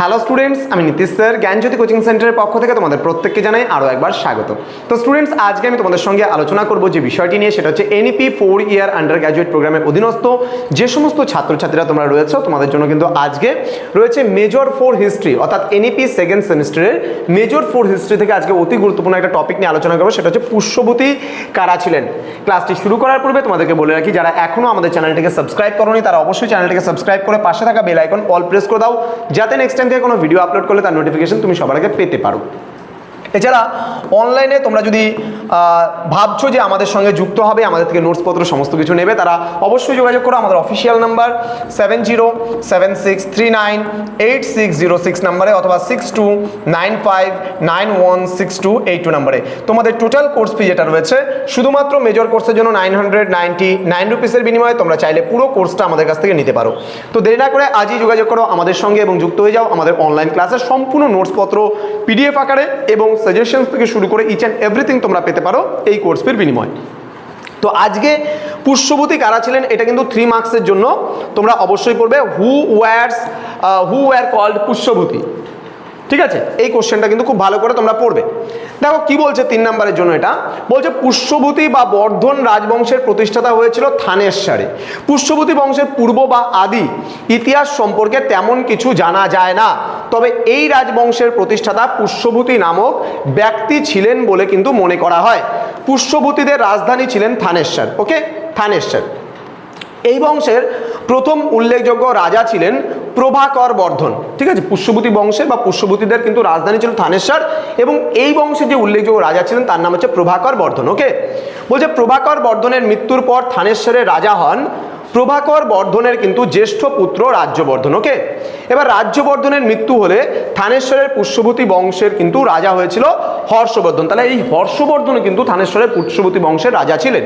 Hello students আমি Nitish sir, জ্ঞানজ্যোতি coaching সেন্টারের পক্ষ থেকে তোমাদের প্রত্যেককে জানাই আরও একবার স্বাগত। তো স্টুডেন্টস আজকে আমি তোমাদের সঙ্গে আলোচনা করব যে বিষয়টি নিয়ে, সেটা হচ্ছে NEP four year under graduate প্রোগ্রামের অধীনস্থ যে সমস্ত ছাত্রছাত্রীরা তোমরা রয়েছো, তোমাদের জন্য কিন্তু আজকে রয়েছে মেজর ফোর হিস্ট্রি অর্থাৎ এনইপি সেকেন্ড সেমিস্টারের মেজর ফোর হিস্ট্রি থেকে আজকে অতি গুরুত্বপূর্ণ একটা টপিক নিয়ে আলোচনা করব, সেটা হচ্ছে পুষ্যবতী কারা ছিলেন। ক্লাসটি শুরু করার পূর্বে তোমাদেরকে বলে রাখি, যারা এখনও আমাদের চ্যানেলটিকে সাবস্ক্রাইব করোনি, তারা অবশ্যই চ্যানেলটিকে সাবস্ক্রাইব করে পাশে থাকা বেল আইকন অল প্রেস করে দাও, যাতে নেক্সট টাইম থেকে কোনো ভিডিও আপলোড করলে তার নোটিফিকেশন তুমি সবার আগে পেতে পারো। এছাড়া অনলাইনে তোমরা যদি ভাবছ যে আমাদের সঙ্গে যুক্ত হবে, আমাদের থেকে নোটসপত্র সমস্ত কিছু নেবে, তারা অবশ্যই যোগাযোগ করো। আমাদের official number seven zero seven six three nine eight six zero six নাম্বারে অথবা six two nine five nine one six two eight two নাম্বারে তোমাদের টোটাল কোর্স ফি যেটা রয়েছে, শুধুমাত্র মেজর কোর্সের জন্য নাইন হান্ড্রেড নাইনটি নাইন রুপিসের বিনিময়ে তোমরা চাইলে পুরো কোর্সটা আমাদের কাছ থেকে নিতে পারো। তো দেরি না করে আজই যোগাযোগ করো আমাদের সঙ্গে এবং যুক্ত হয়ে যাও আমাদের অনলাইন ক্লাসের সম্পূর্ণ নোটসপত্র পিডিএফ আকারে এবং সাজেশনস থেকে শুরু করে ইচ অ্যান্ড এভরিথিং তোমরা পেতে পারো এই কোর্স ফির বিনিময়ে। তো আজকে পুষ্যভূতি কারা ছিলেন, এটা কিন্তু থ্রি মার্কসের জন্য তোমরা অবশ্যই পড়বে। Who was who were called Pushyavati? ঠিক আছে? এই কোশ্চেনটা কিন্তু খুব ভালো করে তোমরা পড়বে। দেখো, কি বলছে তিন নম্বরের জন্য এটা? বলছে পুষ্যবতী বা বর্ধন রাজবংশের প্রতিষ্ঠাতা হয়েছিল থানেশ্বরে। পুষ্যবতী বংশের পূর্ব বা আদি ইতিহাস সম্পর্কে তেমন কিছু জানা যায় না। তবে এই রাজবংশের প্রতিষ্ঠাতা পুষ্যবতী নামক ব্যক্তি ছিলেন বলে কিন্তু মনে করা হয়। পুষ্যবতীদের রাজধানী ছিলেন থানেশ্বর, ওকে? থানেশ্বর। এই বংশের প্রথম উল্লেখযোগ্য রাজা ছিলেন প্রভাকর বর্ধন। ঠিক আছে? পুষ্যবতী বংশের বা পুষ্যবতীদের কিন্তু রাজধানী ছিল থানেশ্বর এবং এই বংশের যে উল্লেখযোগ্য রাজা ছিলেন তার নাম হচ্ছে প্রভাকর বর্ধন ওকে বলছে প্রভাকর বর্ধনের মৃত্যুর পর থানেশ্বরের রাজা হন প্রভাকর বর্ধনের কিন্তু জ্যেষ্ঠ পুত্র রাজ্যবর্ধন ওকে এবার রাজ্যবর্ধনের মৃত্যু হলে থানেশ্বরের পুষ্যবতী বংশের কিন্তু রাজা হয়েছিল হর্ষবর্ধন। তাহলে এই হর্ষবর্ধন কিন্তু থানেশ্বরের পুষ্যবতী বংশের রাজা ছিলেন।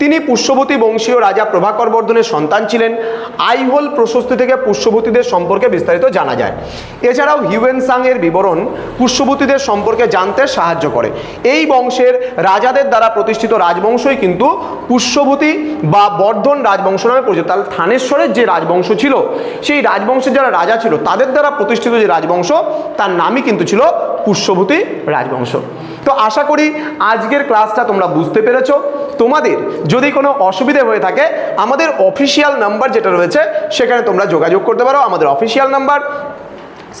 তিনি পুষ্যবতী বংশীয় রাজা প্রভাকর বর্ধনের সন্তান ছিলেন। আইহোল প্রশস্তি থেকে পুষ্যবতীদের সম্পর্কে বিস্তারিত জানা যায়। এছাড়াও হিউয়েন সাং এর বিবরণ পুষ্যবতীদের সম্পর্কে জানতে সাহায্য করে। এই বংশের রাজাদের দ্বারা প্রতিষ্ঠিত রাজবংশই কিন্তু পুষ্যবতী বা বর্ধন রাজবংশ নামে পরিচিত। তাহলে থানেশ্বরের যে রাজবংশ ছিল, সেই রাজবংশের যারা রাজা ছিল, তাদের দ্বারা প্রতিষ্ঠিত যে রাজবংশ, তার নামই কিন্তু ছিল পুষ্যবতী রাজবংশ। তো আশা করি আজকের ক্লাসটা তোমরা বুঝতে পেরেছ। তোমাদের যদি কোনো অসুবিধে হয়ে থাকে, আমাদের অফিসিয়াল নাম্বার যেটা রয়েছে, সেখানে তোমরা যোগাযোগ করতে পারো। আমাদের official number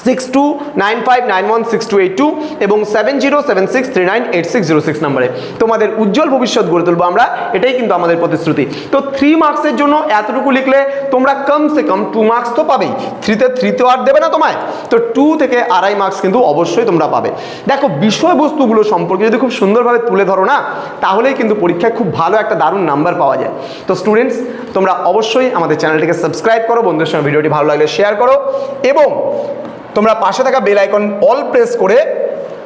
six two nine five nine one six two eight two এবং seven zero seven six three nine eight six zero six নাম্বারে। তোমাদের উজ্জ্বল ভবিষ্যৎ গড়ে তুলবো আমরা, এটাই কিন্তু আমাদের প্রতিশ্রুতি। তো থ্রি মার্কসের জন্য এতটুকু লিখলে তোমরা কমসে কম টু মার্কস তো পাবেই। থ্রিতে থ্রি তো আর দেবে না তোমায়। তো টু থেকে আড়াই মার্কস কিন্তু অবশ্যই তোমরা পাবে। দেখো, বিষয়বস্তুগুলো সম্পর্কে যদি খুব সুন্দরভাবে তুলে ধরো না, তাহলেই কিন্তু পরীক্ষায় খুব ভালো একটা দারুণ নাম্বার পাওয়া যায়। তো স্টুডেন্টস তোমরা অবশ্যই আমাদের চ্যানেলটিকে সাবস্ক্রাইব করো, বন্ধুদের সঙ্গে ভিডিওটি ভালো লাগলে শেয়ার করো এবং তোমরা পাশে থাকা বেল আইকন অল প্রেস করে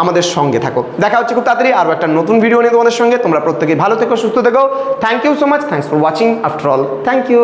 আমাদের সঙ্গে থাকো। দেখা হচ্ছে খুব তাড়াতাড়ি আরও একটা নতুন ভিডিও নিয়ে তোমাদের সঙ্গে। তোমরা প্রত্যেকেই ভালো থেকো, সুস্থ থেকো। Thank you so much thanks for watching after all thank you